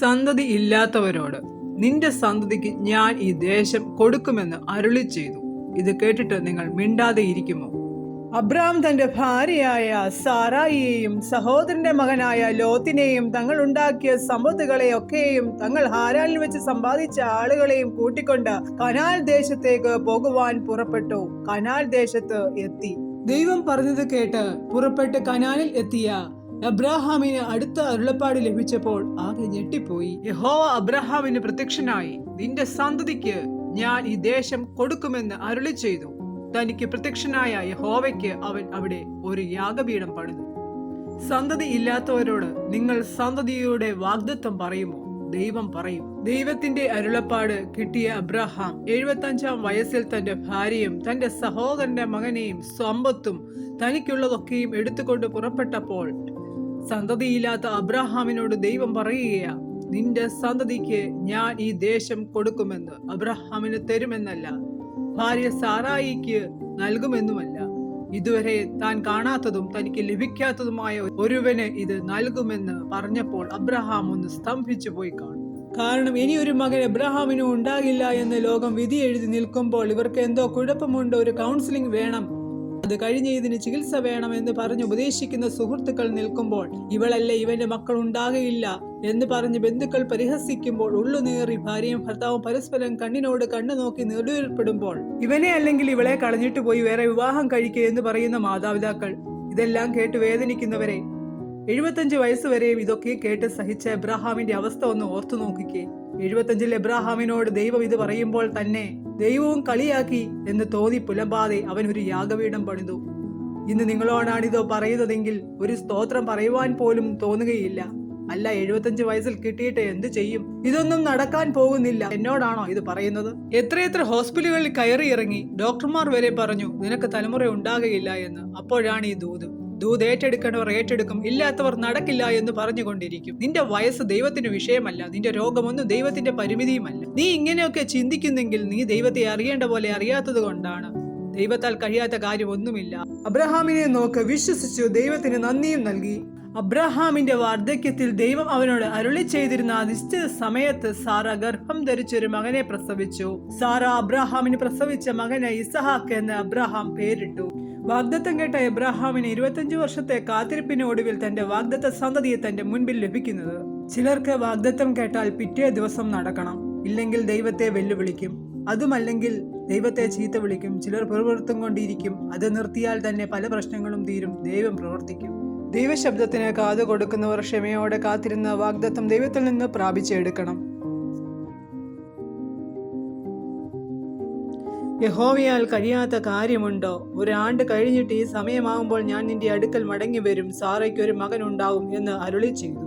സന്തതി ഇല്ലാത്തവരോട് നിന്റെ സന്തതിക്ക് ഞാൻ ഈ ദേശം കൊടുക്കുമെന്ന് അരുളി ചെയ്തു. ഇത് കേട്ടിട്ട് നിങ്ങൾ മിണ്ടാതെ ഇരിക്കുമോ? അബ്രാം തന്റെ ഭാര്യയായ സാറായിയെയും സഹോദരന്റെ മകനായ ലോത്തിനെയും തങ്ങൾ ഉണ്ടാക്കിയ സമ്പത്തുകളെയൊക്കെയും തങ്ങൾ ഹാരാനിൽ വെച്ച് സമ്പാദിച്ച ആളുകളെയും കൂട്ടിക്കൊണ്ട് കനാൽ ദേശത്തേക്ക് പോകുവാൻ പുറപ്പെട്ടു. കനാൽ ദേശത്ത് എത്തി. ദൈവം പറഞ്ഞത് കേട്ട് പുറപ്പെട്ട് കനാലിൽ എത്തിയ അബ്രാഹാമിന് അടുത്ത അരുളപ്പാട് ലഭിച്ചപ്പോൾ ആകെ ഞെട്ടിപ്പോയി. യഹോവ അബ്രഹാമിന് പ്രത്യക്ഷനായി. നിന്റെ സന്തതിക്ക് ഞാൻ ഈ ദേശം കൊടുക്കുമെന്ന് അരുളി ചെയ്തു. തനിക്ക് പ്രത്യക്ഷനായ യഹോവയ്ക്ക് അവൻ അവിടെ ഒരു യാഗപീഠം പണിതു. സന്തതി ഇല്ലാത്തവരോട് നിങ്ങൾ സന്തതിയുടെ വാഗ്ദത്വം പറയുമോ? ദൈവം പറയും. ദൈവത്തിന്റെ അരുളപ്പാട് കിട്ടിയ അബ്രഹാം എഴുപത്തഞ്ചാം വയസ്സിൽ തന്റെ ഭാര്യയും തന്റെ സഹോദരന്റെ മകനെയും സമ്പത്തും തനിക്കുള്ളതൊക്കെയും എടുത്തുകൊണ്ട് പുറപ്പെട്ടപ്പോൾ സന്തതിയില്ലാത്ത അബ്രഹാമിനോട് ദൈവം പറയുകയാ നിന്റെ സന്തതിക്ക് ഞാൻ ഈ ദേശം കൊടുക്കുമെന്ന് അബ്രഹാമിന് തരുമെന്നല്ല ഭാര്യ സാറായിക്ക് നൽകുമെന്നുമല്ല. ഇതുവരെ താൻ കാണാത്തതും തനിക്ക് ലഭിക്കാത്തതുമായ ഒരുവന് ഇത് നൽകുമെന്ന് പറഞ്ഞപ്പോൾ അബ്രഹാം ഒന്ന് സ്തംഭിച്ചു പോയി കാണും. കാരണം ഇനി ഒരു മകൻ എബ്രഹാമിനും ഉണ്ടാകില്ല എന്ന് ലോകം വിധി എഴുതി നിൽക്കുമ്പോൾ ഇവർക്ക് എന്തോ കുഴപ്പമുണ്ട് ഒരു കൗൺസിലിംഗ് വേണം അത് കഴിഞ്ഞ് ഇതിന് ചികിത്സ വേണമെന്ന് എന്ന് പറഞ്ഞ് ഉപദേശിക്കുന്ന സുഹൃത്തുക്കൾ നിൽക്കുമ്പോൾ ഇവളല്ലേ ഇവന്റെ മക്കൾ ഉണ്ടാകയില്ല എന്ന് പറഞ്ഞ് ബന്ധുക്കൾ പരിഹസിക്കുമ്പോൾ ഉള്ളുനേറി ഭാര്യയും ഭർത്താവും പരസ്പരം കണ്ണിനോട് കണ്ണു നോക്കി നെടുവേർപ്പെടുമ്പോൾ ഇവനെ അല്ലെങ്കിൽ ഇവളെ കളഞ്ഞിട്ട് പോയി വേറെ വിവാഹം കഴിക്കുക എന്ന് പറയുന്ന മാതാപിതാക്കൾ ഇതെല്ലാം കേട്ട് വേദനിക്കുന്നവരെ എഴുപത്തഞ്ച് വയസ്സ് വരെയും ഇതൊക്കെ കേട്ട് സഹിച്ച എബ്രാഹാമിന്റെ അവസ്ഥ ഒന്ന് ഓർത്തു നോക്കിക്കേ എഴുപത്തഞ്ചിൽ എബ്രാഹാമിനോട് ദൈവം ഇത് പറയുമ്പോൾ തന്നെ ദൈവവും കളിയാക്കി എന്ന് തോന്നി പുലമ്പാതെ അവൻ ഒരു യാഗപീഠം പണിതു. ഇന്ന് നിങ്ങളോടാണിതോ പറയുന്നതെങ്കിൽ ഒരു സ്തോത്രം പറയുവാൻ പോലും തോന്നുകയില്ല. അല്ല എഴുപത്തഞ്ച് വയസ്സിൽ കിട്ടിയിട്ട് എന്ത് ചെയ്യും? ഇതൊന്നും നടക്കാൻ പോകുന്നില്ല. എന്നോടാണോ ഇത് പറയുന്നത്? എത്രയെത്ര ഹോസ്പിറ്റലുകളിൽ കയറി ഇറങ്ങി ഡോക്ടർമാർ വരെ പറഞ്ഞു നിനക്ക് തലമുറ ഉണ്ടാകുകയില്ല എന്ന്. അപ്പോഴാണ് ഈ ദൂത്. ദൂത് ഏറ്റെടുക്കണവർ ഏറ്റെടുക്കും ഇല്ലാത്തവർ നടക്കില്ല എന്ന് പറഞ്ഞുകൊണ്ടിരിക്കും. നിന്റെ വയസ്സ് ദൈവത്തിന് വിഷയമല്ല നിന്റെ രോഗമൊന്നും ദൈവത്തിന്റെ പരിമിതിയുമല്ല. നീ ഇങ്ങനെയൊക്കെ ചിന്തിക്കുന്നെങ്കിൽ നീ ദൈവത്തെ അറിയേണ്ട പോലെ അറിയാത്തത് കൊണ്ടാണ്. ദൈവത്താൽ കഴിയാത്ത കാര്യമൊന്നുമില്ല അബ്രഹാമിനെ നോക്ക് വിശ്വസിച്ചു ദൈവത്തിന് നന്ദിയും നൽകി. അബ്രഹാമിന്റെ വാർദ്ധക്യത്തിൽ ദൈവം അവനോട് അരുളി ചെയ്തിരുന്ന നിശ്ചിത സമയത്ത് സാറ ഗർഭം ധരിച്ചൊരു മകനെ പ്രസവിച്ചു. സാറ അബ്രഹാമിന് പ്രസവിച്ച മകനെ ഇസഹാക്ക് എന്ന് അബ്രഹാം പേരിട്ടു. വാഗ്ദത്തം കേട്ട എബ്രഹാമിന് ഇരുപത്തഞ്ച് വർഷത്തെ കാത്തിരിപ്പിന് ഒടുവിൽ തന്റെ വാഗ്ദത്ത സന്തതിയെ തന്റെ മുൻപിൽ ലഭിക്കുന്നത്. ചിലർക്ക് വാഗ്ദത്തം കേട്ടാൽ പിറ്റേ ദിവസം നടക്കണം. ഇല്ലെങ്കിൽ ദൈവത്തെ വെല്ലുവിളിക്കും. അതുമല്ലെങ്കിൽ ദൈവത്തെ ചീത്ത വിളിക്കും. ചിലർ പ്രവൃത്തം കൊണ്ടിരിക്കും. അത് നിർത്തിയാൽ തന്നെ പല പ്രശ്നങ്ങളും തീരും. ദൈവം പ്രവർത്തിക്കും. ദൈവശബ്ദത്തിന് കാതു കൊടുക്കുന്നവർ ക്ഷമയോടെ കാത്തിരുന്ന വാഗ്ദത്തം ദൈവത്തിൽ നിന്ന് പ്രാപിച്ചെടുക്കണം യഹോവയാൽ കഴിയാത്ത കാര്യമുണ്ടോ? ഒരാണ്ട് കഴിഞ്ഞിട്ട് ഈ സമയമാകുമ്പോൾ ഞാൻ നിന്റെ അടുക്കൽ മടങ്ങി വരും സാറയ്ക്ക് ഒരു മകൻ ഉണ്ടാവും എന്ന് അരുളി ചെയ്തു